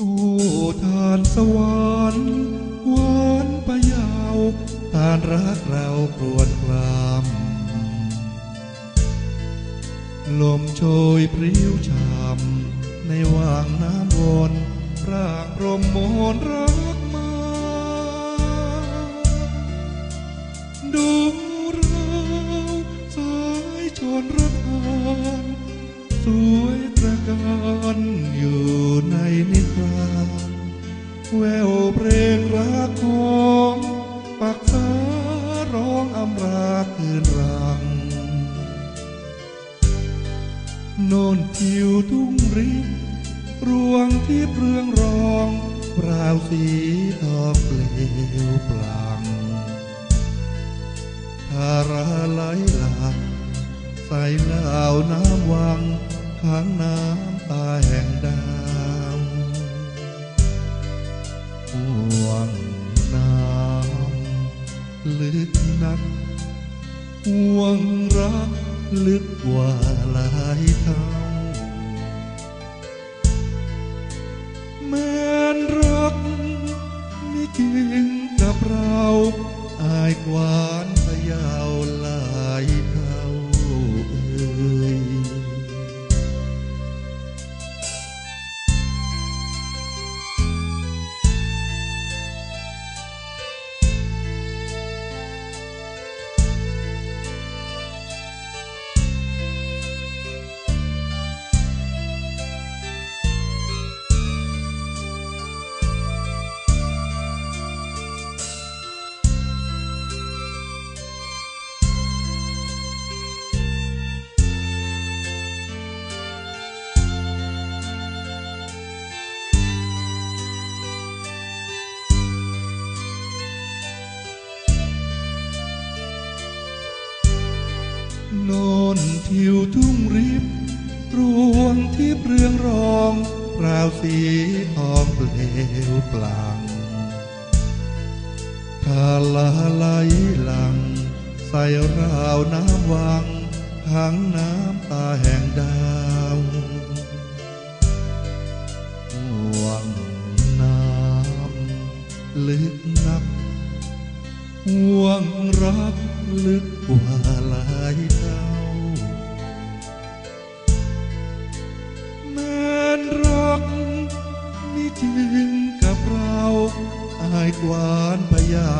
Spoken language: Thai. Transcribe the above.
โอ้ทานสวรรค์หวานประยาวทานรักเราครวญครามลมโชยพริ้วชามในว่างน้ำวนร่างรมโมนรักมา ดูเราสายชนระทานสวยตระการอยู่ ในนิทรานแววเพลงรักของปักษาร้องอำราคืนรังโนนทิวทุ่งริบรวงที่เปลืองรองปราวสีทองเปลวปลังทาราไหลหลากใส่เหล่าน้ำวังข้างน้ำตาแห่งดา ห่วงน้ำลึกนักห่วงรักลึกกว่าหลายเท่า โนนทิวทุ่งริบ รวงที่เปลืองรองราวสีทองเปลวปลังทาลาไหลหลัง ใส่ราวน้ำวังขังน้ำตาแห่งดาวห่วงน้ำลึกนัก ห่วงรักลึกกว่าหลายเท่าแม้นรักมีจริงกับเรา อายกวานพะเยา